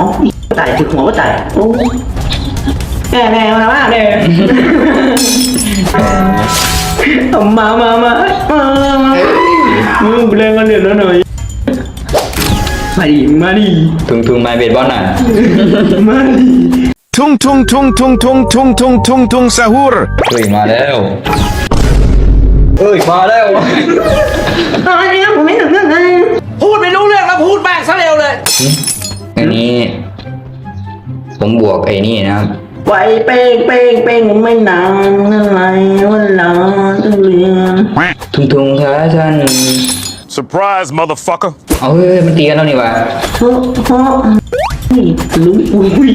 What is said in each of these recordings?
อ๋อตายถึกหัวก็ตายโอ้แน่แน่มามาแน่เอามามามามามามึงเล่นกันเดี๋ยวหน่อยมาดิมาดิทุงทุงไม้เบสบอลน่ะมาดิ Tung tung tung tung tung tung tung tung tung sahur. เฮ้ยมาแล้วเอ้ยมาแล้วอ๋อเนี่ยผมไม่ถึงเรื่องนั้นพูดไม่รู้เรื่องแล้วพูดแม่งซะเร็วเลย อันนี้ ผมบวกไอ้นี่นะครับไปเป้งเป้งเป้งไม่นานอะไรวันหลังต้องเรียนทุงทุงขาท่าน Surprise, motherfucker. เอาเฮ้ยมันตีกันแล้วนี่วะเพราะเพราะนี่รู้อุ้ย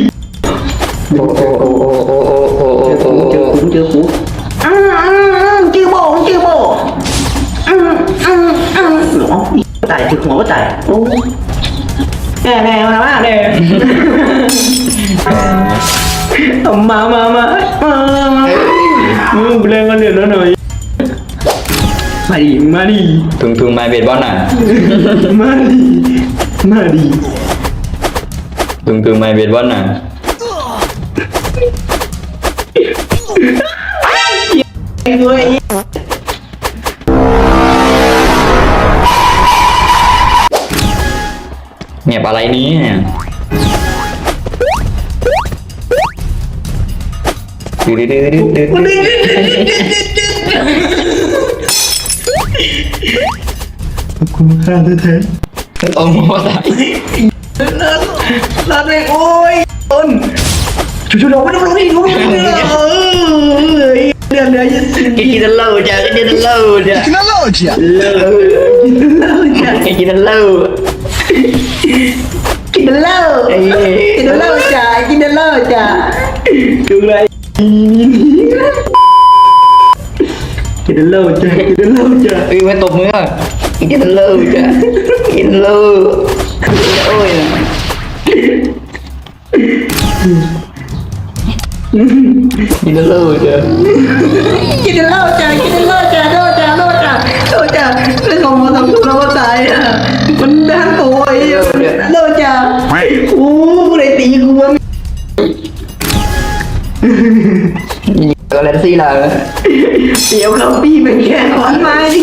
โอ้โอ้โอ้โอ้โอ้โอ้โอ้โอ้เจอโอ้กูเจอกูอืมอืมอืมจือโบจือโบอืมอืมอืมหรอตายถึกหัวก็ตายโอ้ แน่แน่มามาแน่เอามามามามามามึงเล่นกันเดี๋ยวหน่อยมาดิมาดิทุงทุงไม้เบสบอลน่ะมาดิมาดิทุงทุงไม้เบสบอลน่ะไอ้ด้วย แยปอะไรนี้เนี่ยดืดดืดดืดดืดคุณค่าแท้ๆต้องมาใส่ลาเด็กโอ้ยต้นช่วยๆเราไม่ต้องร้องอีกด้วยเดี๋ยวเดี๋ยวกินเหล้าจ้ะกินเหล้าจ้ะกินเหล้าจ้ะกินเหล้าจ้ะกินเหล้า กินเหล้ากินเหล้าจ้ากินเหล้าจ้าดูไรกินเหล้าจ้ากินเหล้าจ้าเอ้ยไม่ตบมือกินเหล้าจ้ะกินเหล้าโอ้ยกินเหล้าจ้ะกินเหล้าจ้ากินเหล้าจ้าเหล้าจ้าเหล้าจ้าเหล้าจ้าเรื่องของมันทำทุกเราตายอะมันด้านตัว ลยตีกูว่าก็แล้วสิล่ะเดี๋ยวเขาพี่เป็นแค่ขอนไม้ดิ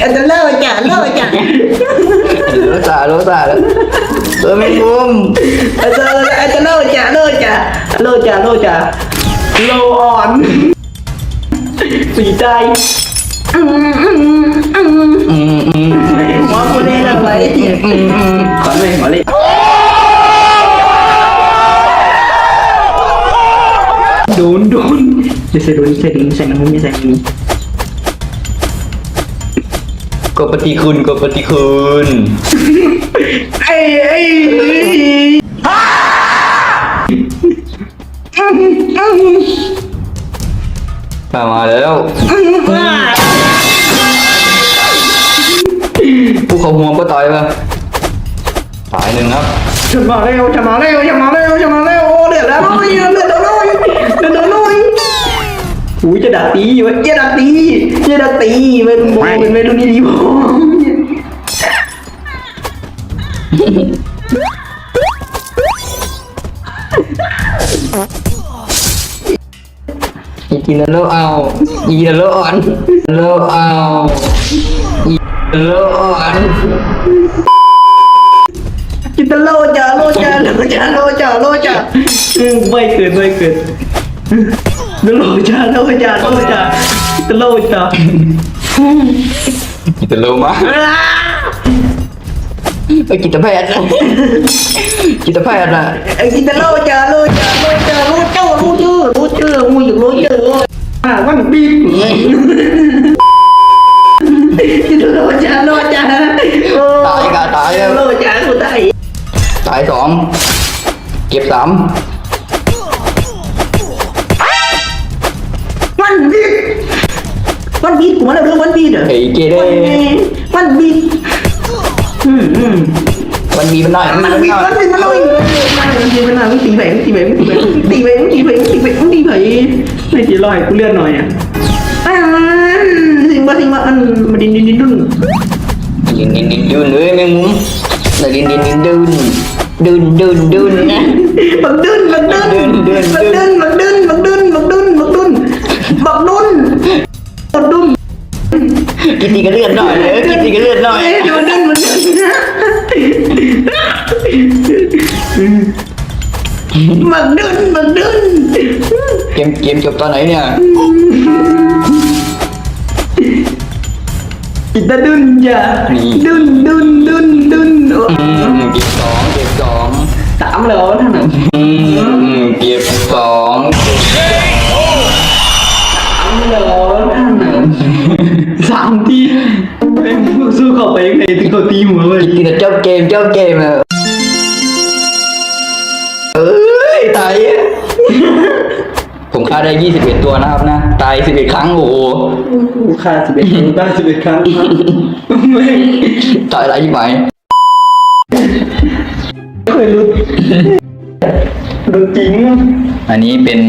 อาจจะเล่าจ้ะเล่าจ้ะโลตาโลตาแล้วเออไม่มุมอาจจะอาจจะเล่าจ้ะเล่าจ้ะเล่าจ้ะเล่าจ้ะโลอ่อนสีใจอืมอืมอืมอืมอืมหัวกูเล่นอะไรขอเลยขอเลย โดนโดนจะใส่โดนใส่ดินใส่น้ำมันไม่ใส่นี้กบปฏิคุณกบปฏิคุณไอ้ไอ้มามาแล้วผู้เขาหัวก็ต่อยปะตายหนึ่งครับจะมาเร็วจะมาเร็วจะมาเร็วจะมาเร็วโอ้เดือดแล้วน้อยเดือดแล้วน้อย เดือดแล้วน้อยอุ้ยจะดักตีวะจะดักตีจะดักตีเป็นโมเป็นเมนูนี้ดีพออีกินแล้วเอาอีแล้วอ่อนแล้วเอาอีแล้วอ่อนกินตะโลจ้าโลจ้าโลจ้าโลจ้าโลจ้าไม่เกินไม่เกิน โลจ้าโลจ้าโลจ้าตะโลจ้ากินแต่โลมาไปกินแต่แพทย์กินแต่แพทย์อะไอ้กินตะโลจ้าโลจ้าโลจ้าโลเจ้าโลเจ้าโลเจ้ามูอยู่โลเจ้าอ่าวันบีกินตะโลจ้าโลจ้าโอ้ตายกะตายแล้วโลจ้ากูตายตายสองเก็บสาม วันบีวันบีกูมาแล้วเรื่องวันบีเหรอเฮ้ยเกเร วันบีอืมอืมมันมีมันหน่อยมันมันหบีน่อยมันบีมันเลยมันบีมันเลยตีไปตีไปตีไปตีไปตีไปตีไปตีไปไม่ตีลอยกูเลื่อนหน่อยอะอ่าสิงมาสิงมาอันมาดินดินดินดุนยิงยิงยิงยืนเลยแมงมุมแมแต่ดินดินดินดุนดุนดุนดุนนะบักดุนบักดุนดุนดุนบักดุนบักดุนบักดุนบักดุน บักดุนบักดุนกินดีก็เลือดหน่อยเลยกินดีก็เลือดหน่อยเอ้ยบักดุนบักดุนบักดุนบักดุนเกมเกมจบตอนไหนเนี่ยอิตาดุนจ้ะนี่ดุนดุนดุนดุนโอ้อืมเก็บสองเก็บสองสามแล้วท่านน่ะ อืมเก็บ สามทีแม่งสู้เข้าไปยังไงถึงเขาตีหัวเลยกินแต่เจ้าเกมเจ้าเกมอะเอ้ยตายอะผมฆ่าได้ 21 ตัวนะครับนะ ตาย 11 ครั้งโอ้โหกูฆ่าสิบเอ็ดครั้งได้สิบเอ็ดครั้งไม่ตายหลายที่ไหมเคยรู้รู้จริงอันนี้เป็น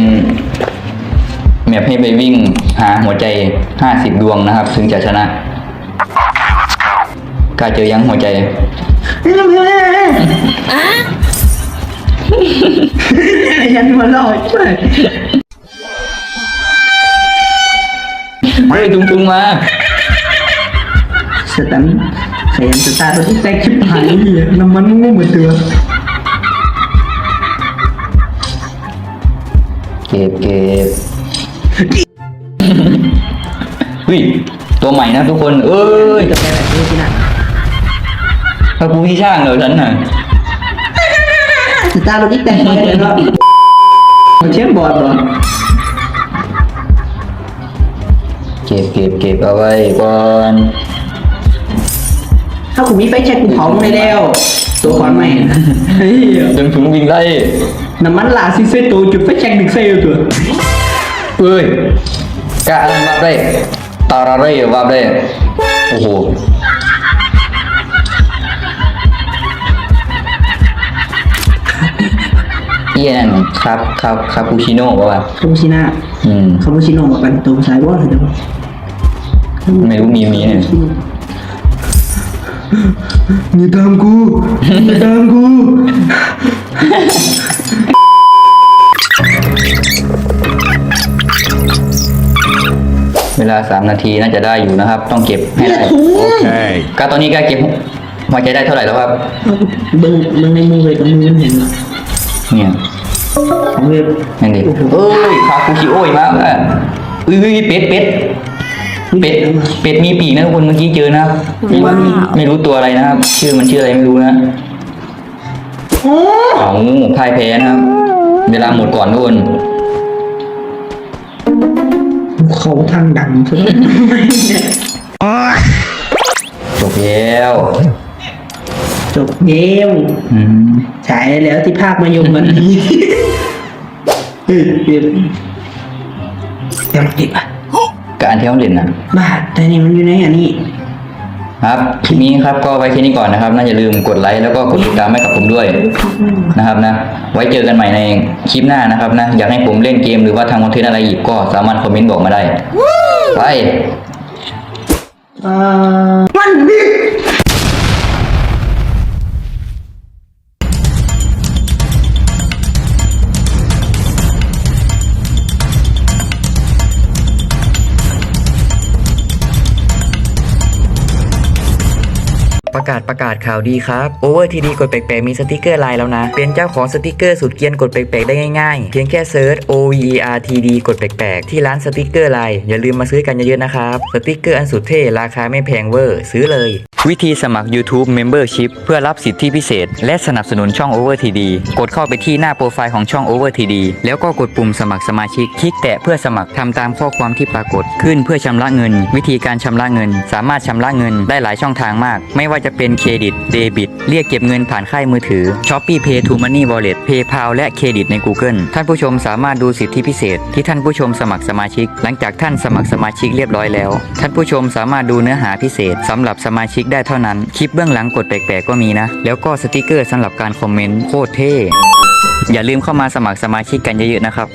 แมปให้ไปวิ่งหาหัวใจ 50 ดวงนะครับ ถึงจะชนะกล้าเจอยังหัวใจยันมาหลอกไปเฮ้ยทุงทุงมาสตันขยันสตาร์ทรถที่แตกชิบหายเหี้ยน้ำมันงูเหมือนตัวเก็บเก็บ เฮ้ยตัวใหม่นะทุกคน เอ้ยจะไปแบบนี้ที่นั่นพระภูมิช่างเหรอฉันน่ะสตาร์ทรถที่แตกไปเลยเนาะเอาเชฟบอร์ดบอร์ดเก็บเก็บเก็บเอาไว้ก่อนถ้ากูมีไฟแช็กกูเผามึงได้แล้วตัวคอนใหม่นะเฮ้ยดึงถุงวิ่งไล่น้ำมันลาซิเซโตจุดไฟแช็กหนึ่งเซลตัว เอ้ยกะวับได้ตาระเร่วับได้โอ้โหเอียนครับครับคาปูชิโน่ป่ะวะคาปูชิน่าอืมคาปูชิโน่มาเป็นตัวภาษาบ้าเลยนะไม่รู้มีมีเนี่ยอย่าตามกูอย่าตามกู เวลาสามนาทีน่าจะได้อยู่นะครับ ต้องเก็บให้ได้ Okay. กาตอนนี้กาเก็บหัวใจได้เท่าไหร่แล้วครับเบิ้งเบิ้งในมือเลยกับมือมันเห็นเหรอเนี่ยของเว็บนั่นดิเอ้ยคาปูชิโอ้ยมากอะอุ้ยอุ้ยเป็ดเป็ดเป็ดเป็ดมีปีกนะทุกคนเมื่อกี้เจอนะครับไม่รู้ไม่รู้ตัวอะไรนะครับ ชื่อมันชื่ออะไรไม่รู้นะโอ้เอาพ่ายแพ้นะครับ เวลาหมดก่อนทุกคน เขาทางดังซะด้วยจบแล้วจบเกมอืมฉายได้แล้วที่ภาคมายมวันนี้เฮ้ยเดี๋ยวยังติดอะการเที่ยวเล่นนะบาทแต่นี่มันอยู่ในอันนี้ ครับคลิปนี้ครับก็ไว้แค่นี้ก่อนนะครับ น่าจะลืมกดไลค์แล้วก็กดติดตามให้กับผมด้วยนะครับนะ ไว้เจอกันใหม่ในคลิปหน้านะครับนะ อยากให้ผมเล่นเกมหรือว่าทำคอนเทนต์อะไรอีกก็สามารถคอมเมนต์บอกมาได้ ไปอ่ามัน ประกาศประกาศข่าวดีครับ Over TD กดแปลกๆมีสติกเกอร์ไลน์แล้วนะ เป็นเจ้าของสติกเกอร์สุดเกียนกดแปลกๆได้ง่ายๆ เพียงแค่เซิร์ช OVER TD กดแปลกๆ ที่ร้านสติกเกอร์ไลน์อย่าลืมมาซื้อกันเยอะๆนะครับสติกเกอร์อันสุดเท่ราคาไม่แพงเวอร์ซื้อเลย วิธีสมัคร YouTube Membership เพื่อรับสิทธิพิเศษ และสนับสนุนช่อง Over TD กดเข้าไปที่หน้าโปรไฟล์ของช่อง Over TD แล้วก็กดปุ่มสมัครสมาชิก คลิกแตะเพื่อสมัครทำตามข้อความที่ปรากฏ ขึ้นเพื่อชำระเงิน วิธีการชำระเงิน สามารถชำระเงินได้หลายช่องทางมาก ไม่ว่าจะเป็นเครดิตเดบิตเรียกเก็บเงินผ่านค่ายมือถือ Shopee Pay to Money Wallet PayPal และเครดิตใน Google ท่านผู้ชมสามารถดูสิทธิพิเศษ ที่ท่านผู้ชมสมัครสมาชิก หลังจากท่านสมัครสมาชิกเรียบร้อยแล้ว ท่านผู้ชมสามารถดูเนื้อหาพิเศษสำหรับสมาชิกได้เท่านั้น คลิปเบื้องหลังกดแปลกๆก็มีนะ แล้วก็สติกเกอร์สำหรับการคอมเมนต์โคตรเท่อย่าลืมเข้ามาสมัครสมาชิกกันเยอะๆนะครับ